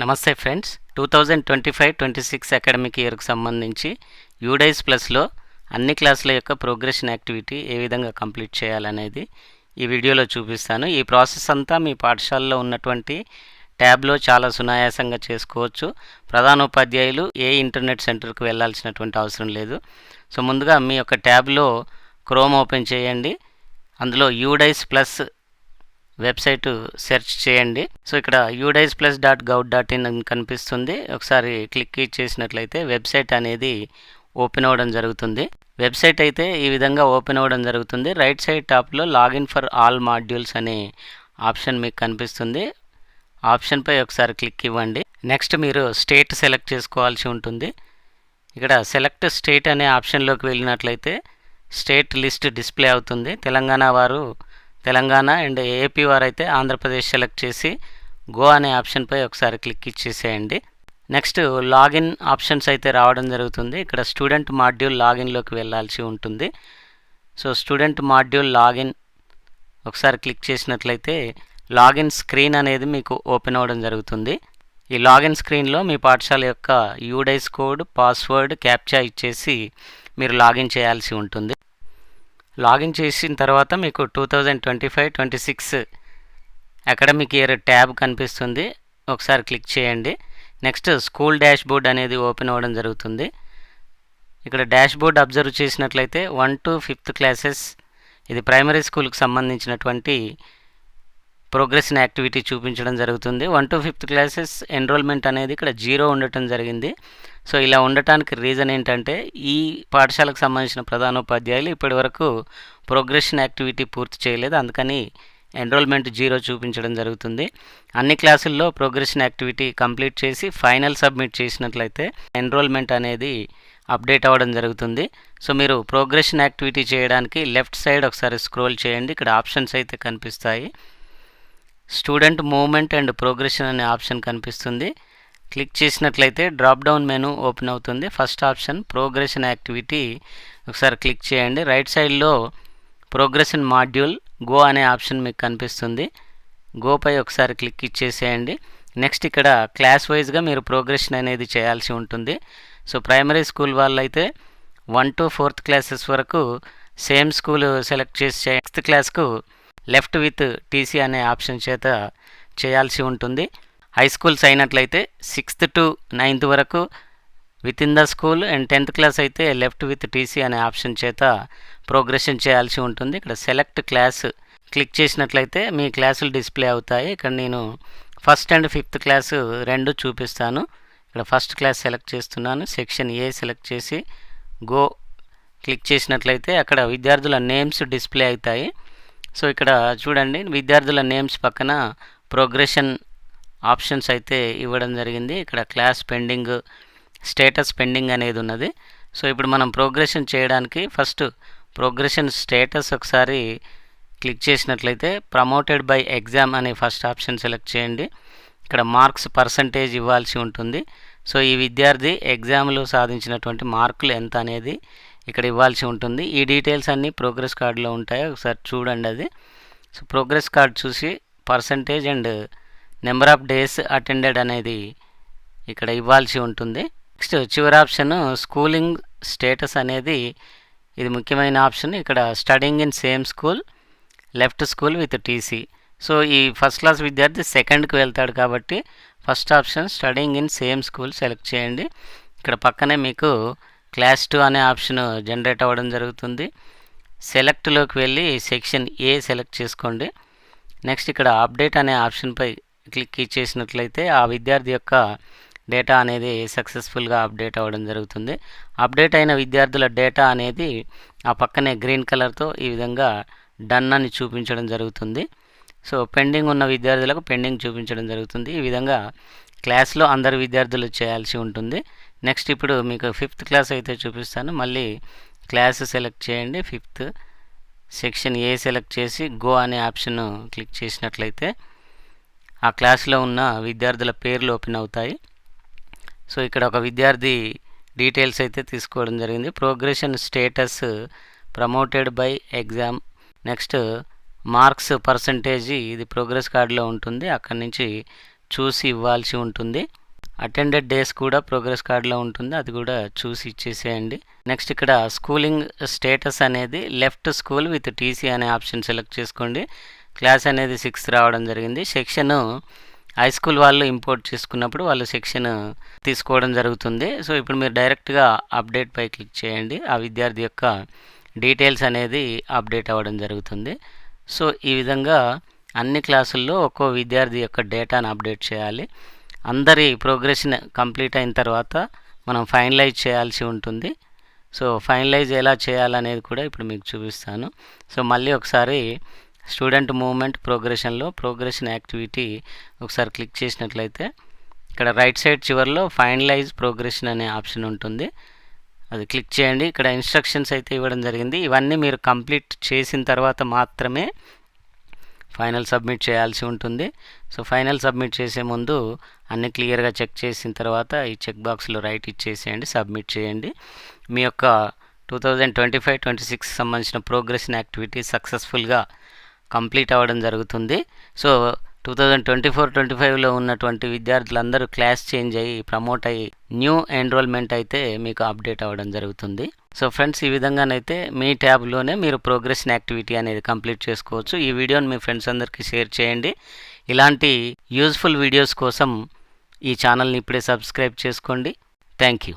నమస్తే friends. Two thousand twenty five twenty six academic ఇయర్కు సంబంధించి UDISE ప్లస్లో అన్ని క్లాసుల యొక్క ప్రోగ్రెషన్ యాక్టివిటీ ఏ విధంగా కంప్లీట్ చేయాలనేది ఈ వీడియోలో చూపిస్తాను. ఈ ప్రాసెస్ అంతా మీ పాఠశాలలో ఉన్నటువంటి ట్యాబ్లో చాలా సునాయాసంగా చేసుకోవచ్చు. ప్రధానోపాధ్యాయులు ఏ ఇంటర్నెట్ సెంటర్కి వెళ్ళాల్సినటువంటి అవసరం లేదు. సో ముందుగా మీ యొక్క ట్యాబ్లో క్రోమ్ ఓపెన్ చేయండి. అందులో యూడైస్ ప్లస్ వెబ్సైట్ సెర్చ్ చేయండి. సో ఇక్కడ UDISE plus dot gov dot in అని కనిపిస్తుంది. ఒకసారి క్లిక్ చేసినట్లయితే వెబ్సైట్ అనేది ఓపెన్ అవ్వడం జరుగుతుంది. వెబ్సైట్ అయితే ఈ విధంగా ఓపెన్ అవ్వడం జరుగుతుంది. రైట్ సైడ్ టాప్లో లాగిన్ ఫర్ ఆల్ మాడ్యూల్స్ అనే ఆప్షన్ మీకు కనిపిస్తుంది. ఆప్షన్పై ఒకసారి క్లిక్ ఇవ్వండి. నెక్స్ట్ మీరు స్టేట్ సెలెక్ట్ చేసుకోవాల్సి ఉంటుంది. ఇక్కడ సెలెక్ట్ స్టేట్ అనే ఆప్షన్లోకి వెళ్ళినట్లయితే స్టేట్ లిస్ట్ డిస్ప్లే అవుతుంది. తెలంగాణ వారు తెలంగాణ అండ్ ఏపీ వారు అయితే ఆంధ్రప్రదేశ్ సెలెక్ట్ చేసి గో అనే ఆప్షన్పై ఒకసారి క్లిక్ ఇచ్చేసేయండి. నెక్స్ట్ లాగిన్ ఆప్షన్స్ అయితే రావడం జరుగుతుంది. ఇక్కడ స్టూడెంట్ మాడ్యూల్ లాగిన్లోకి వెళ్ళాల్సి ఉంటుంది. సో స్టూడెంట్ మాడ్యూల్ లాగిన్ ఒకసారి క్లిక్ చేసినట్లయితే లాగిన్ స్క్రీన్ అనేది మీకు ఓపెన్ అవ్వడం జరుగుతుంది. ఈ లాగిన్ స్క్రీన్లో మీ పాఠశాల యొక్క యూడైస్ కోడ్ పాస్వర్డ్ క్యాప్చా ఇచ్చేసి మీరు లాగిన్ చేయాల్సి ఉంటుంది. లాగిన్ చేసిన తర్వాత మీకు two thousand twenty five twenty six academic year tab కనిపిస్తుంది. ఒకసారి క్లిక్ చేయండి. నెక్స్ట్ స్కూల్ డాష్ బోర్డ్ అనేది ఓపెన్ అవ్వడం జరుగుతుంది. ఇక్కడ డాష్ బోర్డ్ అబ్జర్వ్ చేసినట్లయితే వన్ టు ఫిఫ్త్ క్లాసెస్ ఇది ప్రైమరీ స్కూల్కి సంబంధించినటువంటి ప్రోగ్రెషన్ యాక్టివిటీ చూపించడం జరుగుతుంది. One to fifth classes enrolment అనేది ఇక్కడ జీరో ఉండటం జరిగింది. సో ఇలా ఉండటానికి రీజన్ ఏంటంటే ఈ పాఠశాలకు సంబంధించిన ప్రధానోపాధ్యాయులు ఇప్పటి వరకు ప్రోగ్రెషన్ యాక్టివిటీ పూర్తి చేయలేదు. అందుకని ఎన్రోల్మెంట్ జీరో చూపించడం జరుగుతుంది. అన్ని క్లాసుల్లో ప్రోగ్రెషన్ యాక్టివిటీ కంప్లీట్ చేసి ఫైనల్ సబ్మిట్ చేసినట్లయితే ఎన్రోల్మెంట్ అనేది అప్డేట్ అవ్వడం జరుగుతుంది. సో మీరు ప్రోగ్రెషన్ యాక్టివిటీ చేయడానికి లెఫ్ట్ సైడ్ ఒకసారి స్క్రోల్ చేయండి. ఇక్కడ ఆప్షన్స్ అయితే కనిపిస్తాయి. స్టూడెంట్ మూవ్మెంట్ అండ్ ప్రోగ్రెషన్ అనే ఆప్షన్ కనిపిస్తుంది. క్లిక్ చేసినట్లయితే డ్రాప్ డౌన్ మెనూ ఓపెన్ అవుతుంది. First option progression activity. ఒకసారి క్లిక్ చేయండి. రైట్ సైడ్లో ప్రోగ్రెషన్ మాడ్యూల్ గో అనే ఆప్షన్ మీకు కనిపిస్తుంది. గోపై ఒకసారి క్లిక్ ఇచ్చేసేయండి. నెక్స్ట్ ఇక్కడ క్లాస్ వైజ్గా మీరు ప్రోగ్రెషన్ అనేది చేయాల్సి ఉంటుంది. సో ప్రైమరీ స్కూల్ వాళ్ళైతే వన్ టు ఫోర్త్ క్లాసెస్ వరకు సేమ్ స్కూల్ సెలెక్ట్ చేసి సిక్స్త్ క్లాస్కు లెఫ్ట్ విత్ టీసీ అనే ఆప్షన్ చేత చేయాల్సి ఉంటుంది. హై స్కూల్స్ అయినట్లయితే సిక్స్త్ టు నైన్త్ వరకు with in the school and tenth class అయితే లెఫ్ట్ విత్ టీసీ అనే ఆప్షన్ చేత ప్రోగ్రెషన్ చేయాల్సి ఉంటుంది. ఇక్కడ సెలెక్ట్ క్లాస్ క్లిక్ చేసినట్లయితే మీ క్లాసులు డిస్ప్లే అవుతాయి. ఇక్కడ నేను ఫస్ట్ అండ్ ఫిఫ్త్ క్లాసు రెండు చూపిస్తాను. ఇక్కడ ఫస్ట్ క్లాస్ సెలెక్ట్ చేస్తున్నాను. సెక్షన్ ఏ సెలెక్ట్ చేసి గో క్లిక్ చేసినట్లయితే అక్కడ విద్యార్థుల నేమ్స్ డిస్ప్లే అవుతాయి. సో ఇక్కడ చూడండి విద్యార్థుల నేమ్స్ పక్కన ప్రోగ్రెషన్ ఆప్షన్స్ అయితే ఇవ్వడం జరిగింది. ఇక్కడ క్లాస్ పెండింగ్ స్టేటస్ పెండింగ్ అనేది ఉన్నది. సో ఇప్పుడు మనం ప్రోగ్రెషన్ చేయడానికి ఫస్ట్ ప్రోగ్రెషన్ స్టేటస్ ఒకసారి క్లిక్ చేసినట్లయితే ప్రమోటెడ్ బై ఎగ్జామ్ అనే ఫస్ట్ ఆప్షన్ సెలెక్ట్ చేయండి. ఇక్కడ మార్క్స్ పర్సంటేజ్ ఇవ్వాల్సి ఉంటుంది. సో ఈ విద్యార్థి ఎగ్జామ్లో సాధించినటువంటి మార్కులు ఎంత అనేది ఇక్కడ ఇవ్వాల్సి ఉంటుంది. ఈ డీటెయిల్స్ అన్నీ ప్రోగ్రెస్ కార్డులో ఉంటాయి. ఒకసారి చూడండి అది. సో ప్రోగ్రెస్ కార్డ్ చూసి percentage and number of days attended అనేది ఇక్కడ ఇవ్వాల్సి ఉంటుంది. నెక్స్ట్ చివరి ఆప్షన్ స్కూలింగ్ స్టేటస్ అనేది ఇది ముఖ్యమైన ఆప్షన్. ఇక్కడ studying in same school left school with TC. So ఈ ఫస్ట్ క్లాస్ విద్యార్థి సెకండ్కి వెళ్తాడు కాబట్టి first option studying in same school select చేయండి. ఇక్కడ పక్కనే మీకు క్లాస్ టూ అనే ఆప్షన్ జనరేట్ అవ్వడం జరుగుతుంది. సెలెక్ట్లోకి వెళ్ళి సెక్షన్ ఏ సెలెక్ట్ చేసుకోండి. నెక్స్ట్ ఇక్కడ అప్డేట్ అనే ఆప్షన్పై క్లిక్ ఇచ్చేసినట్లయితే ఆ విద్యార్థి యొక్క డేటా అనేది సక్సెస్ఫుల్గా అప్డేట్ అవ్వడం జరుగుతుంది. అప్డేట్ అయిన విద్యార్థుల డేటా అనేది ఆ పక్కనే గ్రీన్ కలర్తో ఈ విధంగా డన్ అని చూపించడం జరుగుతుంది. సో పెండింగ్ ఉన్న విద్యార్థులకు పెండింగ్ చూపించడం జరుగుతుంది. ఈ విధంగా క్లాస్లో అందరు విద్యార్థులు చేయాల్సి ఉంటుంది. నెక్స్ట్ ఇప్పుడు మీకు ఫిఫ్త్ క్లాస్ అయితే చూపిస్తాను. మళ్ళీ క్లాస్ సెలెక్ట్ చేయండి. ఫిఫ్త్ సెక్షన్ ఏ సెలెక్ట్ చేసి గో అనే ఆప్షన్ క్లిక్ చేసినట్లయితే ఆ క్లాస్లో ఉన్న విద్యార్థుల పేర్లు ఓపెన్ అవుతాయి. సో ఇక్కడ ఒక విద్యార్థి డీటెయిల్స్ అయితే తీసుకోవడం జరిగింది. Progression status promoted by exam. Next marks percentage ఇది ప్రోగ్రెస్ కార్డులో ఉంటుంది. అక్కడి నుంచి చూసి ఇవ్వాల్సి ఉంటుంది. అటెండెడ్ డేస్ కూడా ప్రోగ్రెస్ కార్డులో ఉంటుంది. అది కూడా చూసి ఇచ్చేసేయండి. నెక్స్ట్ ఇక్కడ స్కూలింగ్ స్టేటస్ అనేది లెఫ్ట్ స్కూల్ విత్ టీసీ అనే ఆప్షన్ సెలెక్ట్ చేసుకోండి. క్లాస్ అనేది సిక్స్త్ రావడం జరిగింది. సెక్షన్ హై స్కూల్ వాళ్ళు ఇంపోర్ట్ చేసుకున్నప్పుడు వాళ్ళు సెక్షన్ తీసుకోవడం జరుగుతుంది. సో ఇప్పుడు మీరు డైరెక్ట్గా అప్డేట్ పై క్లిక్ చేయండి. ఆ విద్యార్థి యొక్క డీటెయిల్స్ అనేది అప్డేట్ అవ్వడం జరుగుతుంది. సో ఈ విధంగా అన్ని క్లాసుల్లో ఒక్కో విద్యార్థి యొక్క డేటాను అప్డేట్ చేయాలి. అందరి ప్రోగ్రెషన్ కంప్లీట్ అయిన తర్వాత మనం ఫైనలైజ్ చేయాల్సి ఉంటుంది. సో ఫైనలైజ్ ఎలా చేయాలనేది కూడా ఇప్పుడు మీకు చూపిస్తాను. సో మళ్ళీ ఒకసారి స్టూడెంట్ మూవ్మెంట్ ప్రోగ్రెషన్లో ప్రోగ్రెషన్ యాక్టివిటీ ఒకసారి క్లిక్ చేసినట్లయితే ఇక్కడ రైట్ సైడ్ చివరిలో ఫైనలైజ్ ప్రోగ్రెషన్ అనే ఆప్షన్ ఉంటుంది. అది క్లిక్ చేయండి. ఇక్కడ ఇన్స్ట్రక్షన్స్ అయితే ఇవ్వడం జరిగింది. ఇవన్నీ మీరు కంప్లీట్ చేసిన తర్వాత మాత్రమే ఫైనల్ సబ్మిట్ చేయాల్సి ఉంటుంది. సో ఫైనల్ సబ్మిట్ చేసే ముందు అన్ని క్లియర్గా చెక్ చేసిన తర్వాత ఈ చెక్ బాక్స్లో రైట్ ఇచ్చేసేయండి సబ్మిట్ చేయండి. మీ యొక్క two thousand twenty five twenty six సంబంధించిన ప్రోగ్రెస్ యాక్టివిటీ సక్సెస్ఫుల్గా కంప్లీట్ అవ్వడం జరుగుతుంది. So two thousand twenty four twenty ఫైవ్లో ఉన్నటువంటి విద్యార్థులందరూ క్లాస్ చేంజ్ అయ్యి ప్రమోట్ అయ్యి న్యూ ఎన్రోల్మెంట్ అయితే మీకు అప్డేట్ అవ్వడం జరుగుతుంది. సో ఫ్రెండ్స్ ఈ విధంగానైతే మీ ట్యాబ్లోనే మీరు ప్రోగ్రెషన్ యాక్టివిటీ అనేది కంప్లీట్ చేసుకోవచ్చు. ఈ వీడియోని మీ ఫ్రెండ్స్ అందరికీ షేర్ చేయండి. ఇలాంటి యూజ్ఫుల్ వీడియోస్ కోసం ఈ ఛానల్ని ఇప్పుడే సబ్స్క్రైబ్ చేసుకోండి. Thank you.